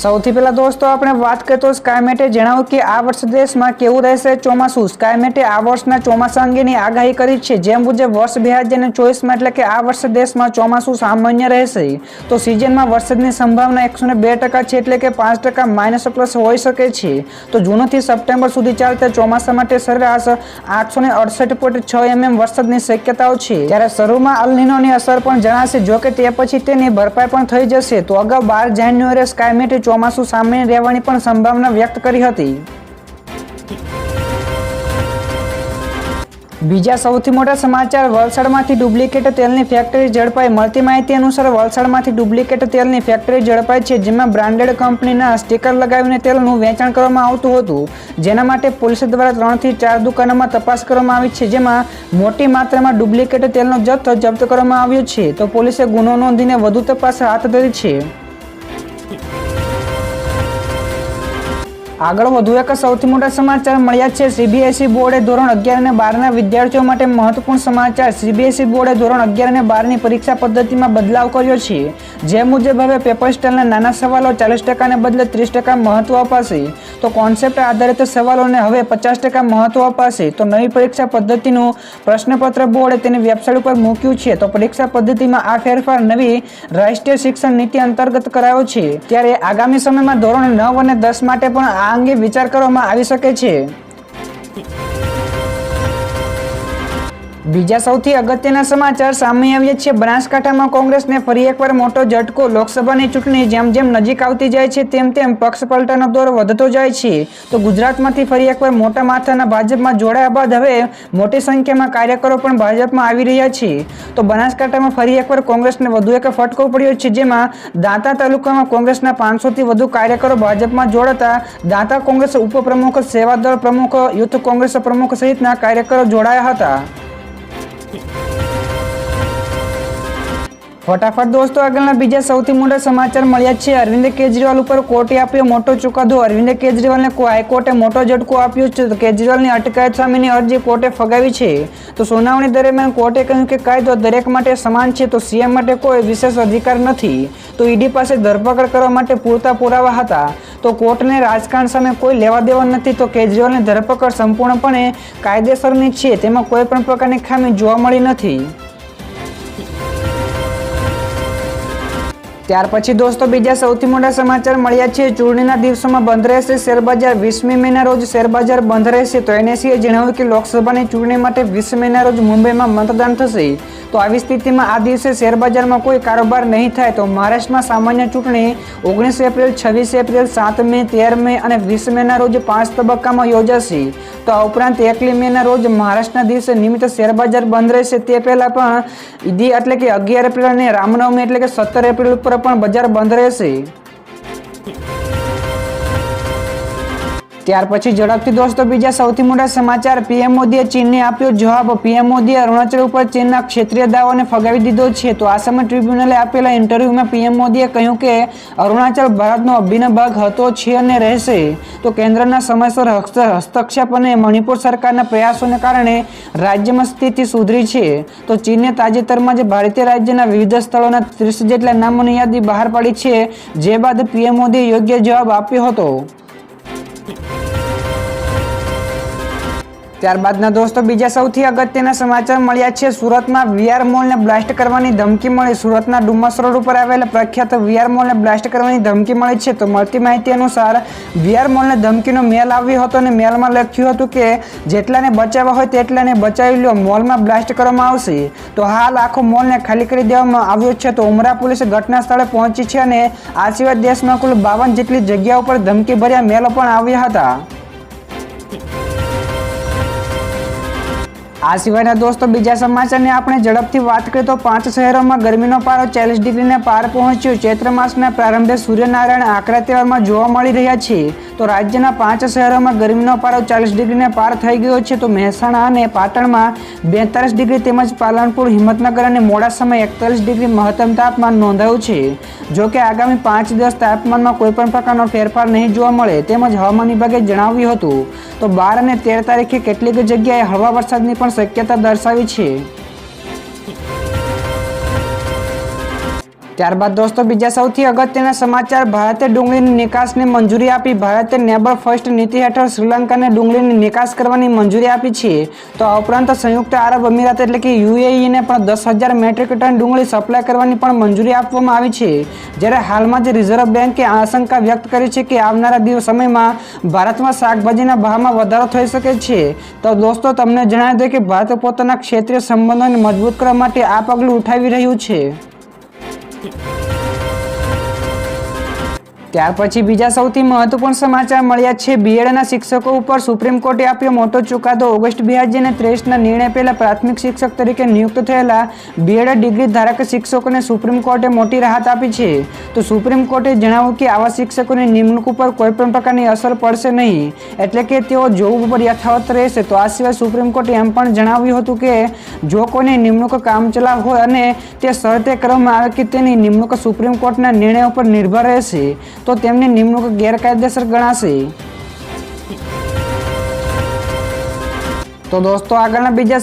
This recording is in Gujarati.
સૌથી પહેલા દોસ્તો, આપણે વાત કરીએ તો સ્કાયમેટે જણાવ્યું કે આ વર્ષ દેશમાં કેવું રહેશે ચોમાસું? સ્કાયમેટે આ વર્ષના ચોમાસા અંગેની આગાહી કરી છે. જે મુજબ વર્ષ બે હજાર ચોવીસમાં, એટલે કે આ વર્ષ દેશમાં ચોમાસું સામાન્ય રહેશે. તો સિઝનમાં વરસાદની સંભાવના એકસો બે ટકા છે, એટલે કે પાંચ ટકા માઇનસ પ્લસ હોઈ શકે છે. તો જૂનથી સપ્ટેમ્બર સુધી ચાલતા ચોમાસા માટે સરેરાશ આઠસો ને અડસઠ પોઈન્ટ છ એમએમ વરસાદની શક્યતાઓ છે. ત્યારે શરૂમાં અલનીનોની અસર પણ જણાશે જો કે તે પછી તેની ભરપાઈ પણ થઈ જશે. તો અગાઉ બાર જાન્યુઆરીએ સ્કાયમેટે ચોમાસું સામે રહેવાની પણ સંભાવના વ્યક્ત કરી હતી. બીજા સૌથી મોટા સમાચાર, વલસાડમાંથી ડુપ્લિકેટ તેલની ફેક્ટરી ઝડપાઈ. મળતી માહિતી અનુસાર વલસાડમાંથી ડુપ્લિકેટ તેલની ફેક્ટરી ઝડપાઈ છે, જેમાં બ્રાન્ડેડ કંપનીના સ્ટીકર લગાવીને તેલનું વેચાણ કરવામાં આવતું હતું. જેના માટે પોલીસ દ્વારા ત્રણથી ચાર દુકાનોમાં તપાસ કરવામાં આવી છે, જેમાં મોટી માત્રામાં ડુપ્લિકેટ તેલનો જથ્થો જપ્ત કરવામાં આવ્યો છે. તો પોલીસે ગુનો નોંધીને વધુ તપાસ હાથ ધરી છે. આગળ વધુ એક સૌથી મોટા સમાચાર મળ્યા છે. સીબીએસઈ બોર્ડે ધોરણ અગિયાર અને બારના વિદ્યાર્થીઓ માટે મહત્વપૂર્ણ સમાચાર. સીબીએસઈ બોર્ડે ધોરણ અગિયાર અને બારની પરીક્ષા પદ્ધતિમાં બદલાવ કર્યો છે. જે મુજબ હવે પેપર સ્ટાઇલના નાના સવાલો ચાલીસ ટકાને બદલે ત્રીસ ટકા મહત્વ અપાશે. તો કોન્સેપ્ટ આધારિત સવાલોને હવે પચાસ ટકા મહત્વ અપાશે. તો નવી પરીક્ષા પદ્ધતિનું પ્રશ્નપત્ર બોર્ડે તેની વેબસાઇટ ઉપર મૂક્યું છે. તો પરીક્ષા પદ્ધતિમાં આ ફેરફાર નવી રાષ્ટ્રીય શિક્ષણ નીતિ અંતર્ગત કરાયો છે. ત્યારે આગામી સમયમાં ધોરણ નવ અને દસ માટે પણ આ અંગે વિચાર કરવામાં આવી શકે છે. બીજા સૌથી અગત્યના સમાચાર સામે આવ્યા છે. બનાસકાંઠામાં કોંગ્રેસને ફરી એકવાર મોટો ઝટકો. લોકસભાની ચૂંટણી જેમ જેમ નજીક આવતી જાય છે, તેમ તેમ પક્ષ પલટાનો દોર વધતો જાય છે. તો ગુજરાતમાંથી ફરી એકવાર મોટા માથાના ભાજપમાં જોડાયા બાદ હવે મોટી સંખ્યામાં કાર્યકરો પણ ભાજપમાં આવી રહ્યા છે. તો બનાસકાંઠામાં ફરી એકવાર કોંગ્રેસને વધુ એક ફટકો પડ્યો છે, જેમાં દાંતા તાલુકામાં કોંગ્રેસના પાંચસોથી વધુ કાર્યકરો ભાજપમાં જોડાતા દાંતા કોંગ્રેસ ઉપપ્રમુખ, સેવાદળ પ્રમુખ, યુથ કોંગ્રેસ પ્રમુખ સહિતના કાર્યકરો જોડાયા હતા. ફટાફટ દોસ્તો, આગળના બીજા સૌથી મોટા સમાચાર મળ્યા છે. અરવિંદ કેજરીવાલ ઉપર કોર્ટે આપ્યો મોટો ચુકાદો. અરવિંદ કેજરીવાલને હાઈકોર્ટે મોટો ઝટકો આપ્યો છે. તો કેજરીવાલની અટકાયત સામેની અરજી કોર્ટે ફગાવી છે. તો સુનાવણી દરમિયાન કોર્ટે કહ્યું કે કાયદો દરેક માટે સમાન છે. તો સીએમ માટે કોઈ વિશેષ અધિકાર નથી. તો ઈડી પાસે ધરપકડ કરવા માટે પૂરતા પુરાવા હતા. તો કોર્ટને રાજકારણ સામે કોઈ લેવા દેવા નથી, તો કેજરીવાલની ધરપકડ સંપૂર્ણપણે કાયદેસરની છે, તેમાં કોઈ પણ પ્રકારની ખામી જોવા મળી નથી. ત્યાર પછી દોસ્તો, બીજા સૌથી મોટા સમાચાર મળ્યા છે. ચૂંટણીના દિવસોમાં બંધ રહેશે શેરબજાર. વીસમી મેના રોજ શેરબજાર બંધ રહેશે. તો એનએસીએ જણાવ્યું કે લોકસભાની ચૂંટણી માટે વીસ મેના રોજ મુંબઈમાં મતદાન થશે. તો આવી સ્થિતિમાં આ દિવસે શેરબજારમાં કોઈ કારોબાર નહીં થાય. તો મહારાષ્ટ્રમાં સામાન્ય ચૂંટણી ઓગણીસ એપ્રિલ, છવ્વીસ એપ્રિલ, સાત મે, તેર મે અને વીસ મેના રોજ પાંચ તબક્કામાં યોજાશે. તો આ ઉપરાંત એકલી મેના રોજ મહારાષ્ટ્રના દિવસે નિમિત્ત શેરબજાર બંધ રહેશે તે પહેલાં પણ ઈદી એટલે કે અગિયાર એપ્રિલ અને રામનવમી એટલે કે સત્તર એપ્રિલ ઉપર પણ બજાર બંધ રહેશે. ત્યાર પછી ઝડપથી દોસ્તો, બીજા સૌથી મોટા સમાચાર. પીએમ મોદીએ ચીનને આપ્યો જવાબ. પીએમ મોદીએ અરુણાચલ ઉપર ચીનના ક્ષેત્રીય દાવાને ફગાવી દીધો છે. તો આસામ ટ્રિબ્યુનલે આપેલા ઇન્ટરવ્યુમાં પીએમ મોદીએ કહ્યું કે અરુણાચલ ભારતનો અભિન્ન ભાગ હતો, છે અને રહેશે. તો કેન્દ્રના સમયસર હસ્તક્ષેપ અને મણિપુર સરકારના પ્રયાસોને કારણે રાજ્યમાં સ્થિતિ સુધરી છે. તો ચીને તાજેતરમાં જ ભારતીય રાજ્યના વિવિધ સ્થળોના ત્રીસ જેટલા નામોની યાદી બહાર પાડી છે. જે બાદ પીએમ મોદીએ યોગ્ય જવાબ આપ્યો હતો. ત્યારબાદના દોસ્તો, બીજા સૌથી અગત્યના સમાચાર મળ્યા છે. સુરતમાં વીઆર મોલને બ્લાસ્ટ કરવાની ધમકી મળી. સુરતના ડુમસ રોડ ઉપર આવેલા પ્રખ્યાત વીઆર મોલને બ્લાસ્ટ કરવાની ધમકી મળી છે. તો મળતી માહિતી અનુસાર, વીઆર મોલને ધમકીનો મેલ આવ્યો હતો અને મેલમાં લખ્યું હતું કે, જેટલાને બચાવવા હોય તેટલાને બચાવી લો, મોલમાં બ્લાસ્ટ કરવામાં આવશે. તો હાલ આખો મોલને ખાલી કરી દેવામાં આવ્યો છે. તો ઉમરા પોલીસે ઘટના સ્થળે પહોંચી છે અને આ સિવાય દેશમાં કુલ બાવન જેટલી જગ્યાઓ પર ધમકી ભર્યા મેલો પણ આવ્યા હતા. આ સિવાયના દોસ્તો, બીજા સમાચારની આપણે ઝડપથી વાત કરીએ તો પાંચ શહેરોમાં ગરમીનો પારો ચાલીસ ડિગ્રીને પાર પહોંચ્યો. ચૈત્ર માસના પ્રારંભે સૂર્યનારાયણ આકરા તહેવારમાં જોવા મળી રહ્યા છે. તો રાજ્યના પાંચ શહેરોમાં ગરમીનો પારો ચાલીસ ડિગ્રીને પાર થઈ ગયો છે. તો મહેસાણા અને પાટણમાં બેતાલીસ ડિગ્રી તેમજ પાલનપુર, હિંમતનગર અને મોડાસામાં એકતાલીસ ડિગ્રી મહત્તમ તાપમાન નોંધાયું છે. જો કે આગામી પાંચ દિવસ તાપમાનમાં કોઈપણ પ્રકારનો ફેરફાર નહીં જોવા મળે તેમજ હવામાન વિભાગે જણાવ્યું હતું. તો બાર અને તેર તારીખે કેટલીક જગ્યાએ હળવા વરસાદની પણ શક્યતા દર્શાવી છે. ત્યારબાદ દોસ્તો, બીજા સૌથી અગત્યના સમાચાર. ભારતે ડુંગળીની નિકાસને મંજૂરી આપી. ભારતે નેબર ફર્સ્ટ નીતિ હેઠળ શ્રીલંકાને ડુંગળીની નિકાસ કરવાની મંજૂરી આપી છે. તો આ ઉપરાંત સંયુક્ત આરબ અમીરાત એટલે કે યુએઈને પણ દસ હજાર મેટ્રિક ટન ડુંગળી સપ્લાય કરવાની પણ મંજૂરી આપવામાં આવી છે. જ્યારે હાલમાં જ રિઝર્વ બેન્કે આશંકા વ્યક્ત કરી છે કે આવનારા દિવસ સમયમાં ભારતમાં શાકભાજીના ભાવમાં વધારો થઈ શકે છે. તો દોસ્તો, તમને જણાવી દે કે ભારત પોતાના ક્ષેત્રીય સંબંધોને મજબૂત કરવા માટે આ પગલું ઉઠાવી રહ્યું છે. Thank you. ત્યાર પછી બીજા સૌથી મહત્વપૂર્ણ સમાચાર મળ્યા છે. બીએડના શિક્ષકો ઉપર સુપ્રીમ કોર્ટે આપ્યો મોટો ચુકાદો. ઓગસ્ટ બે હજાર ત્રેસના નિર્ણય પહેલા પ્રાથમિક શિક્ષક તરીકે નિયુક્ત થયેલા બીએડ ડિગ્રી ધારક શિક્ષકોને સુપ્રીમ કોર્ટે મોટી રાહત આપી છે. તો સુપ્રીમ કોર્ટે જણાવ્યું કે આવા શિક્ષકોની નિમણૂક ઉપર કોઈ પણ પ્રકારની અસર પડશે નહીં. એટલે કે તેઓ જોબ ઉપર યથાવત રહેશે. તો આ સિવાય સુપ્રીમ કોર્ટે એમ પણ જણાવ્યું હતું કે જો કોઈની નિમણૂક કામચલાઉ હોય અને તે શરતે કરવામાં આવે કે તેની નિમણૂક સુપ્રીમ કોર્ટના નિર્ણય ઉપર નિર્ભર રહેશે તો તેમની નિમણૂક ગેરકાયદેસર ગણાશે. તો દોસ્તો આગળના બીજા